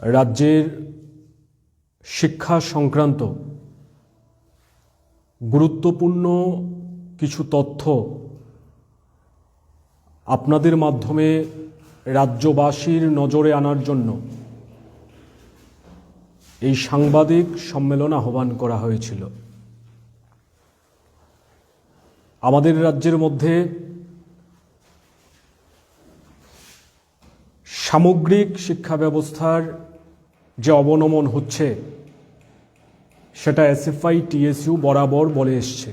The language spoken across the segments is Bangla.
রাজ্যের শিক্ষা সংক্রান্ত গুরুত্বপূর্ণ কিছু তথ্য আপনাদের মাধ্যমে রাজ্যবাসীর নজরে আনার জন্য এই সাংবাদিক সম্মেলন আহ্বান করা হয়েছিল। আমাদের রাজ্যের মধ্যে সামগ্রিক শিক্ষা ব্যবস্থার যে অবনমন হচ্ছে, সেটা এসএফআই, টিএসইউ বরাবর বলে এসছে।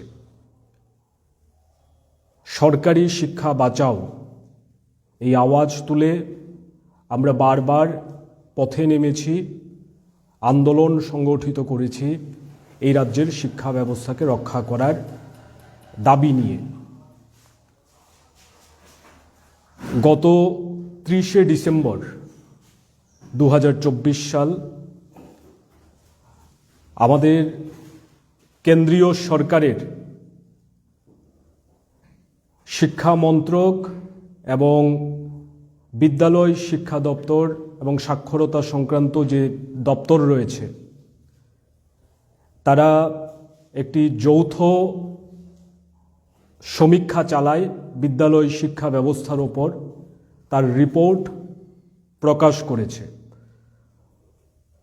সরকারি শিক্ষা বাঁচাও। এই আওয়াজ তুলে আমরা বারবার পথে নেমেছি, আন্দোলন সংগঠিত করেছি এই রাজ্যের শিক্ষা ব্যবস্থাকে রক্ষা করার দাবি নিয়ে। গত ত্রিশে ডিসেম্বর দু হাজার চব্বিশ সাল আমাদের কেন্দ্রীয় সরকারের শিক্ষা মন্ত্রক এবং বিদ্যালয় শিক্ষা দপ্তর এবং সাক্ষরতা সংক্রান্ত যে দপ্তর রয়েছে, তারা একটি যৌথ সমীক্ষা চালায় বিদ্যালয় শিক্ষা ব্যবস্থার ওপর। তার রিপোর্ট প্রকাশ করেছে।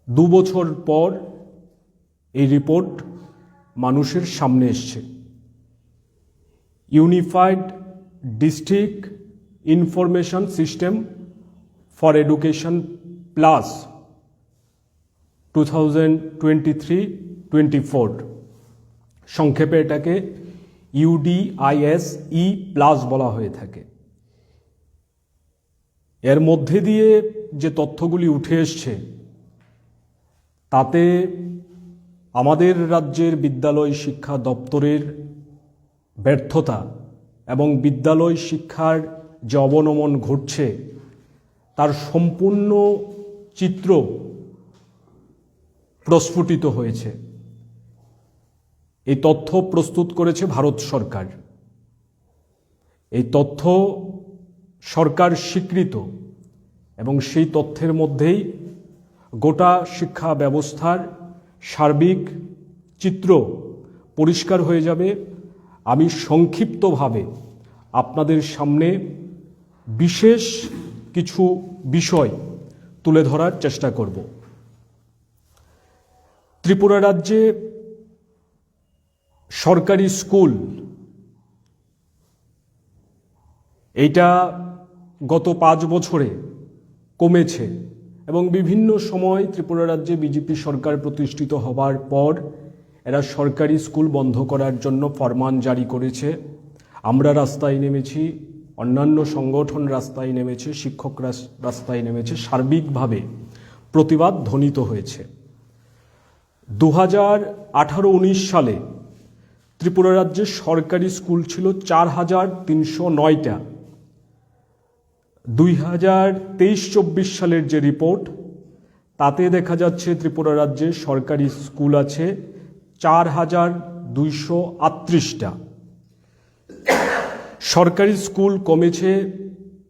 দু বছর পর এই রিপোর্ট মানুষের সামনে এসছে। Unified district information system for education plus two thousand twenty three twenty four সংক্ষেপে এটাকে ইউডিআইএস ই প্লাস বলা হয়ে থাকে। এর মধ্যে দিয়ে যে তথ্যগুলি উঠে এসছে, তাতে আমাদের রাজ্যের বিদ্যালয় শিক্ষা দপ্তরের ব্যর্থতা এবং বিদ্যালয় শিক্ষার যে অবনমন ঘটছে, তার সম্পূর্ণ চিত্র প্রস্ফুটিত হয়েছে। এই তথ্য প্রস্তুত করেছে ভারত সরকার। এই তথ্য সরকার স্বীকৃত এবং সেই তথ্যের মধ্যেই গোটা শিক্ষা ব্যবস্থার সার্বিক চিত্র পরিষ্কার হয়ে যাবে। আমি সংক্ষিপ্তভাবে আপনাদের সামনে বিশেষ কিছু বিষয় তুলে ধরার চেষ্টা করব। ত্রিপুরা রাজ্যে সরকারি স্কুল, এইটা গত পাঁচ বছরে কমেছে এবং বিভিন্ন সময় ত্রিপুরা রাজ্যে বিজেপি সরকার প্রতিষ্ঠিত হবার পর এরা সরকারি স্কুল বন্ধ করার জন্য ফরমান জারি করেছে। আমরা রাস্তায় নেমেছি, অন্যান্য সংগঠন রাস্তায় নেমেছে, শিক্ষক রাস- রাস্তায় নেমেছে, সার্বিকভাবে প্রতিবাদ ধ্বনিত হয়েছে। দু হাজার আঠারো উনিশ সালে ত্রিপুরা রাজ্যে সরকারি স্কুল ছিল চার হাজার তিনশো নয়টা। দুই হাজার তেইশ চব্বিশ সালের যে রিপোর্ট, তাতে দেখা যাচ্ছে ত্রিপুরা রাজ্যে সরকারি স্কুল আছে চার হাজার দুইশো আটত্রিশটা। সরকারি স্কুল কমেছে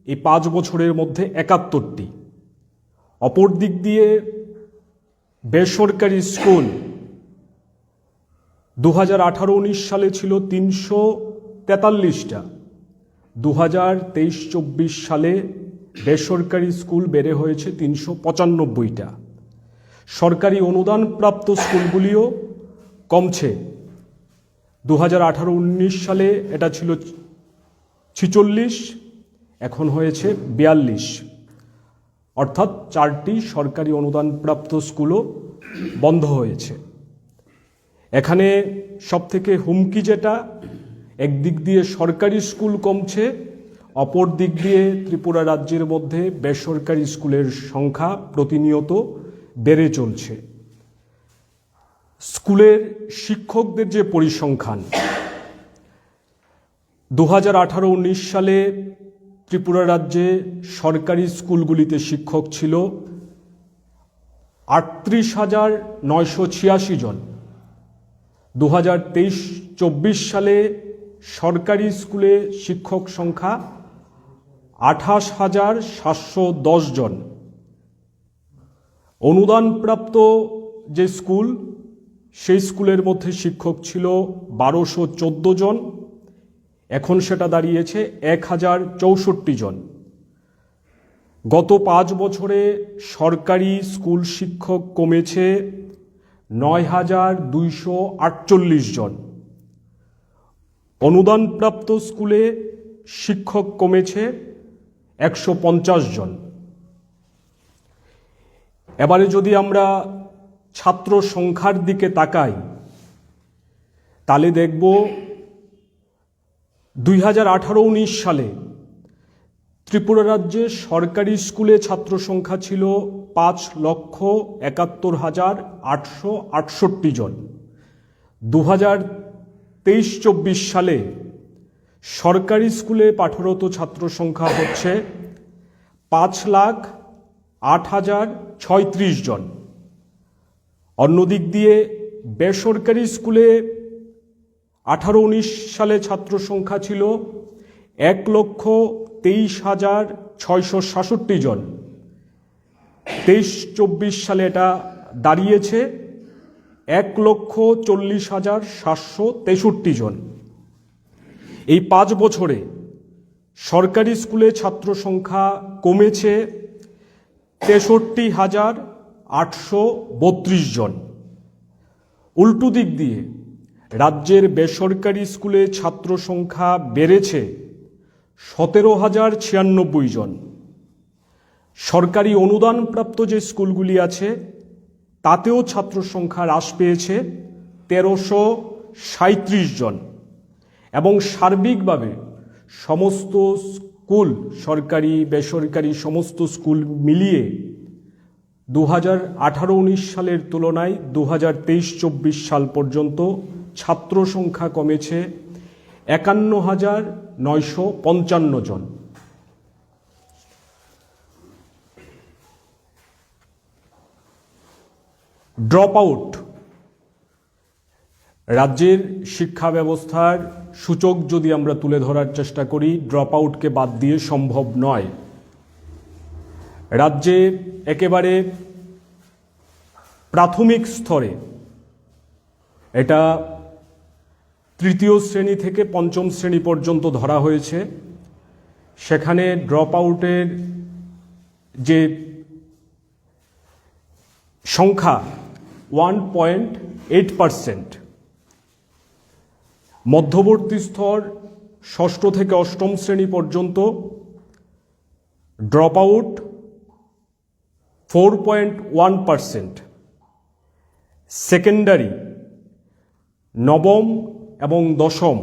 এই পাঁচ বছরের মধ্যে একাত্তরটি। অপর দিক দিয়ে বেসরকারি স্কুল দু হাজার আঠারো উনিশ সালে ছিল তিনশো তেতাল্লিশটা। দু হাজার তেইশ চব্বিশ সালে বেসরকারি স্কুল বেড়ে হয়েছে তিনশো পঁচানব্বইটা। সরকারি অনুদানপ্রাপ্ত স্কুলগুলিও কমছে। দু হাজার আঠারো উনিশ সালে এটা ছিল ছিচল্লিশ, এখন হয়েছে বিয়াল্লিশ। অর্থাৎ চারটি সরকারি অনুদানপ্রাপ্ত স্কুলও বন্ধ হয়েছে। এখানে সবথেকে হুমকি যেটা একদিক দিয়ে সরকারি স্কুল কমছে, অপর দিক দিয়ে ত্রিপুরা রাজ্যের মধ্যে বেসরকারি স্কুলের সংখ্যা প্রতিনিয়ত বেড়ে চলছে। স্কুলের শিক্ষকদের যে পরিসংখ্যান দু হাজার আঠারো উনিশ সালে ত্রিপুরা রাজ্যে সরকারি স্কুলগুলিতে শিক্ষক ছিল আটত্রিশ হাজার নয়শো ছিয়াশি জন। দু হাজার তেইশ চব্বিশ সালে সরকারি স্কুলে শিক্ষক সংখ্যা আঠাশ হাজার সাতশো দশ জন। অনুদানপ্রাপ্ত যে স্কুল, সেই স্কুলের মধ্যে শিক্ষক ছিল বারোশো জন। এখন সেটা দাঁড়িয়েছে এক হাজার চৌষট্টি জন। গত পাঁচ বছরে সরকারি স্কুল শিক্ষক কমেছে নয় হাজার দুইশো আটচল্লিশ জন। অনুদানপ্রাপ্ত স্কুলে শিক্ষক কমেছে একশো পঞ্চাশ জন। এবারে যদি আমরা ছাত্র সংখ্যার দিকে তাকাই, তাহলে দেখব দুই হাজার আঠারো উনিশ সালে ত্রিপুরা রাজ্যে সরকারি স্কুলে ছাত্র সংখ্যা ছিল পাঁচ লক্ষ একাত্তর হাজার আটশো আটষট্টি জন। দু হাজার তেইশ চব্বিশ সালে সরকারি স্কুলে পাঠরত ছাত্র সংখ্যা হচ্ছে পাঁচ লাখ আট হাজার ছয়ত্রিশ জন। অন্যদিক দিয়ে বেসরকারি স্কুলে আঠারো উনিশ সালে ছাত্র সংখ্যা ছিল এক লক্ষ তেইশ হাজার ছয়শো সাতষট্টি জন। তেইশ চব্বিশ সালে এটা দাঁড়িয়েছে। এক লক্ষ চল্লিশ হাজার সাতশো তেষট্টি জন। এই পাঁচ বছরে সরকারি স্কুলে ছাত্র সংখ্যা কমেছে তেষট্টি হাজার আটশো বত্রিশ জন। উল্টো দিক দিয়ে রাজ্যের বেসরকারি স্কুলে ছাত্র সংখ্যা বেড়েছে সতেরো হাজার ছিয়ানব্বই জন। সরকারি অনুদানপ্রাপ্ত যে স্কুলগুলি আছে তাতেও ছাত্র সংখ্যা হ্রাস পেয়েছে তেরোশো সাঁত্রিশ জন। এবং সার্বিকভাবে সমস্ত স্কুল, সরকারি, বেসরকারি সমস্ত স্কুল মিলিয়ে দু হাজার আঠারো উনিশ সালের তুলনায় দু হাজার তেইশ চব্বিশ সাল পর্যন্ত ছাত্র সংখ্যা কমেছে একান্ন হাজার নয়শো পঞ্চান্ন জন। ড্রপ আউট রাজ্যের শিক্ষা ব্যবস্থার সূচক যদি আমরা তুলে ধরার চেষ্টা করি ড্রপ আউটকে বাদ দিয়ে সম্ভব নয়। রাজ্যে একেবারে প্রাথমিক স্তরে, এটা তৃতীয় শ্রেণি থেকে পঞ্চম শ্রেণি পর্যন্ত ধরা হয়েছে। সেখানে ড্রপ আউটের যে সংখ্যা ওয়ান পয়েন্ট এইট পারসেন্ট। মধ্যবর্তী স্তর ষষ্ঠ থেকে অষ্টম শ্রেণি পর্যন্ত, drop out four point one percent. Secondary, নবম এবং দশম।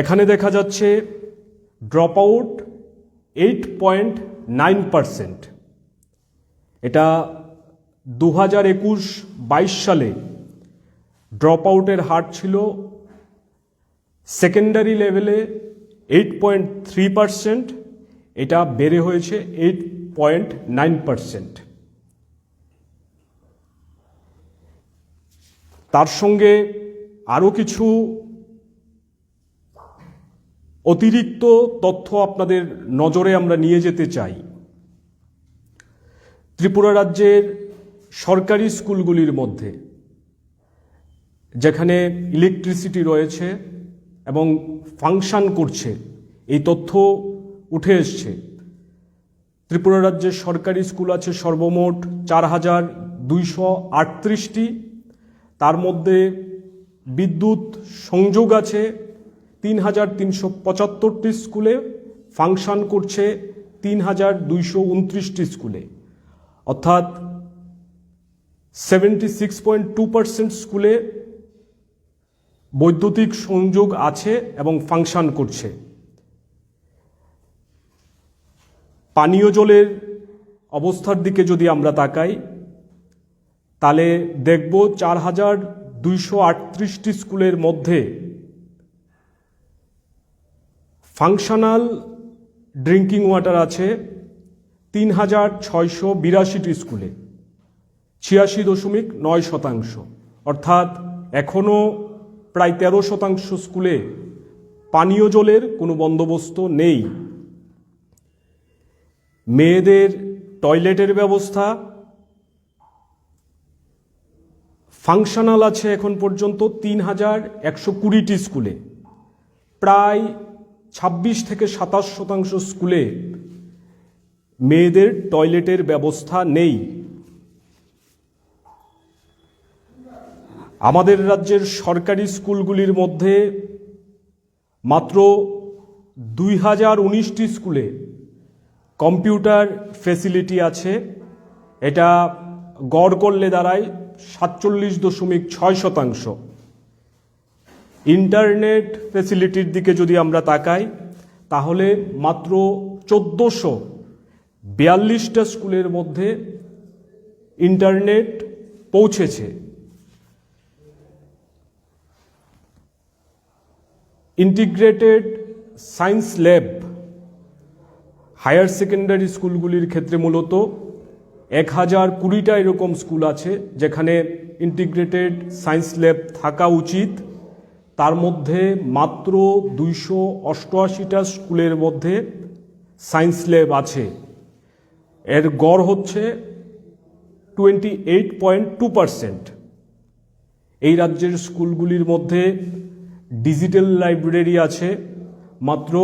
এখানে দেখা যাচ্ছে drop out eight point nine percent. এটা দু হাজার একুশ বাইশ সালে ড্রপ আউটের হার ছিল সেকেন্ডারি লেভেলে এইট পয়েন্ট থ্রি পারসেন্ট, এটা বেড়ে হয়েছে এইট পয়েন্ট নাইন পারসেন্ট। তার সঙ্গে আরও কিছু অতিরিক্ত তথ্য আপনাদের নজরে আমরা নিয়ে যেতে চাই। ত্রিপুরা রাজ্যের সরকারি স্কুলগুলির মধ্যে, যেখানে ইলেকট্রিসিটি রয়েছে এবং ফাংশন করছে, এই তথ্য উঠে এসছে। ত্রিপুরা রাজ্যের সরকারি স্কুল আছে সর্বমোট চার হাজার দুইশো আটত্রিশটি। তার মধ্যে বিদ্যুৎ সংযোগ আছে তিন হাজার তিনশো পঁচাত্তরটি স্কুলে, ফাংশন করছে তিন হাজার দুইশো উনত্রিশটি স্কুলে। অর্থাৎ seventy six point two percent স্কুলে বৈদ্যুতিক সংযোগ আছে এবং ফাংশন করছে। পানীয় জলের অবস্থার দিকে যদি আমরা তাকাই, তাহলে দেখব চার হাজার দুইশো আটত্রিশটি স্কুলের মধ্যে ফাংশনাল ড্রিঙ্কিং ওয়াটার আছে, তিন হাজার ছয়শো বিরাশিটি স্কুলে। ছিয়াশি দশমিক নয় শতাংশ। অর্থাৎ এখনও প্রায় তেরো শতাংশ স্কুলে পানীয় জলের কোনো বন্দোবস্ত নেই। মেয়েদের টয়লেটের ব্যবস্থা, ফাংশনাল আছে এখন পর্যন্ত তিন হাজার একশো কুড়িটি স্কুলে। প্রায় ছাব্বিশ থেকে সাতাশ শতাংশ স্কুলে মেয়েদের টয়লেটের ব্যবস্থা নেই। আমাদের রাজ্যের সরকারি স্কুলগুলির মধ্যে মাত্র দুই হাজার উনিশটি স্কুলে কম্পিউটার ফেসিলিটি আছে। এটা গড় করলে দাঁড়ায় সাতচল্লিশ দশমিক ছয় শতাংশ। ইন্টারনেট ফেসিলিটির দিকে যদি আমরা তাকাই, তাহলে মাত্র চোদ্দোশো বিয়াল্লিশটা স্কুলের মধ্যে ইন্টারনেট পৌঁছেছে। Integrated science lab higher secondary স্কুলগুলির ক্ষেত্রে মূলত এক হাজার কুড়িটা এরকম স্কুল আছে যেখানে ইন্টিগ্রেটেড সায়েন্স ল্যাব থাকা উচিত। তার মধ্যে মাত্র দুইশো অষ্টআশিটা স্কুলের মধ্যে সায়েন্স ল্যাব আছে। এর গড় হচ্ছে twenty eight point two percent এই রাজ্যের স্কুলগুলির মধ্যে ডিজিটাল লাইব্রেরি আছে মাত্র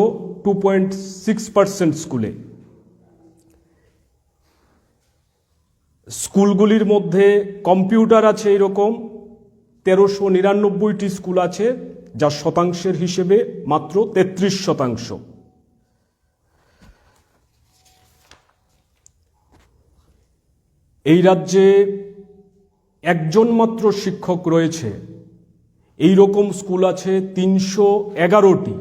টু পয়েন্ট সিক্স পার্সেন্ট স্কুলে। স্কুলগুলির মধ্যে কম্পিউটার আছে এরকম, তেরোশো নিরানব্বইটি স্কুল আছে, যা শতাংশের হিসেবে মাত্র তেত্রিশ শতাংশ। এই রাজ্যে একজন মাত্র শিক্ষক রয়েছে এই রকম স্কুল আছে তিনশো এগারোটি।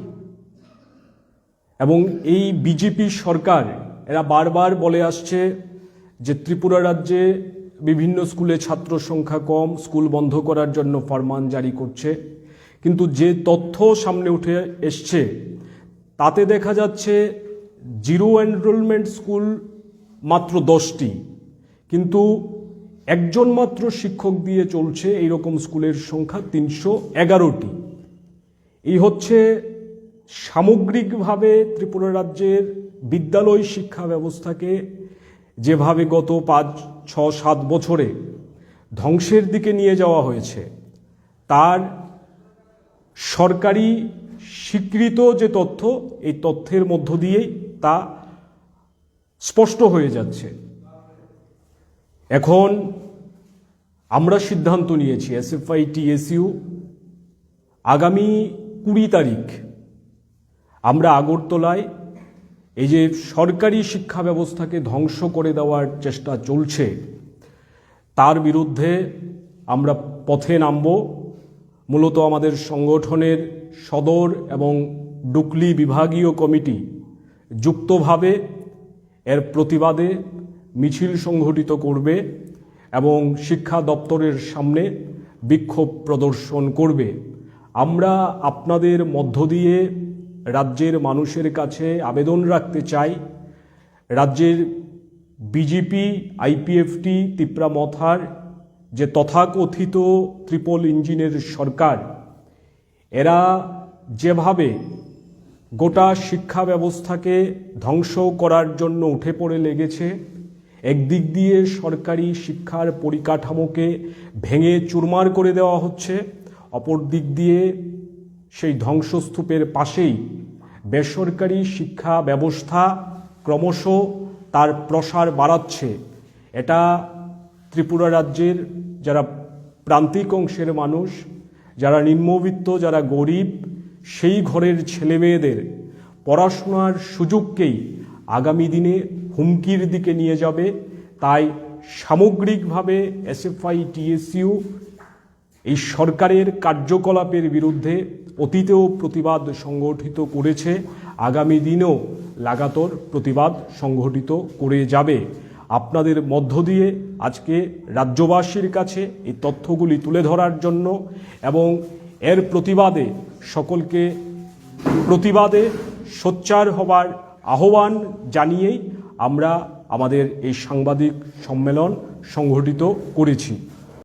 এবং এই বিজেপি সরকার, এরা বারবার বলে আসছে যে ত্রিপুরা রাজ্যে বিভিন্ন স্কুলে ছাত্র সংখ্যা কম, স্কুল বন্ধ করার জন্য ফরমান জারি করছে। কিন্তু যে তথ্য সামনে উঠে এসছে, তাতে দেখা যাচ্ছে জিরো এনরোলমেন্ট স্কুল মাত্র দশটি। কিন্তু একজন মাত্র শিক্ষক দিয়ে চলছে এই রকম স্কুলের সংখ্যা তিনশো এগারোটি। এই হচ্ছে সামগ্রিকভাবে ত্রিপুরা রাজ্যের বিদ্যালয় শিক্ষা ব্যবস্থাকে যেভাবে গত পাঁচ, ছ, সাত বছরে ধ্বংসের দিকে নিয়ে যাওয়া হয়েছে, তার সরকারি স্বীকৃত যে তথ্য, এই তথ্যের মধ্য দিয়েই তা স্পষ্ট হয়ে যাচ্ছে। এখন আমরা সিদ্ধান্ত নিয়েছি এসএফআই টিএসইউ আগামী কুড়ি তারিখ আমরা আগরতলায় এই যে সরকারি শিক্ষা ব্যবস্থাকে ধ্বংস করে দেওয়ার চেষ্টা চলছে, তার বিরুদ্ধে আমরা পথে নামব। মূলত আমাদের সংগঠনের সদর এবং ডুকলি বিভাগীয় কমিটি যুক্তভাবে এর প্রতিবাদে মিছিল সংঘটিত করবে এবং শিক্ষা দপ্তরের সামনে বিক্ষোভ প্রদর্শন করবে। আমরা আপনাদের মধ্য দিয়ে রাজ্যের মানুষের কাছে আবেদন রাখতে চাই। রাজ্যের বিজেপি, আইপিএফটি, তিপ্রা মথার যে তথাকথিত ত্রিপল ইঞ্জিনের সরকার, এরা যেভাবে গোটা শিক্ষা ব্যবস্থাকে ধ্বংস করার জন্য উঠে পড়ে লেগেছে একদিক দিয়ে সরকারি শিক্ষার পরিকাঠামোকে ভেঙে চুরমার করে দেওয়া হচ্ছে, অপর দিক দিয়ে সেই ধ্বংসস্তূপের পাশেই বেসরকারি শিক্ষা ব্যবস্থা ক্রমশ তার প্রসার বাড়াচ্ছে। এটা ত্রিপুরা রাজ্যের যারা প্রান্তিক অংশের মানুষ, যারা নিম্নবিত্ত, যারা গরিব, সেই ঘরের ছেলেমেয়েদের পড়াশোনার সুযোগকেই আগামী দিনে হুমকির দিকে নিয়ে যাবে। তাই সামগ্রিকভাবে এসএফআই, টিএসইউ এই সরকারের কার্যকলাপের বিরুদ্ধে অতীতেও প্রতিবাদ সংগঠিত করেছে। আগামী দিনেও লাগাতার প্রতিবাদ সংগঠিত করে যাবে। আপনাদের মধ্য দিয়ে আজকে রাজ্যবাসীর কাছে এই তথ্যগুলি তুলে ধরার জন্য এবং এর প্রতিবাদে সকলকে প্রতিবাদে সোচ্চার হবার আহ্বান জানিয়েই আমরা আমাদের এই সাংবাদিক সম্মেলন সংঘটিত করেছি।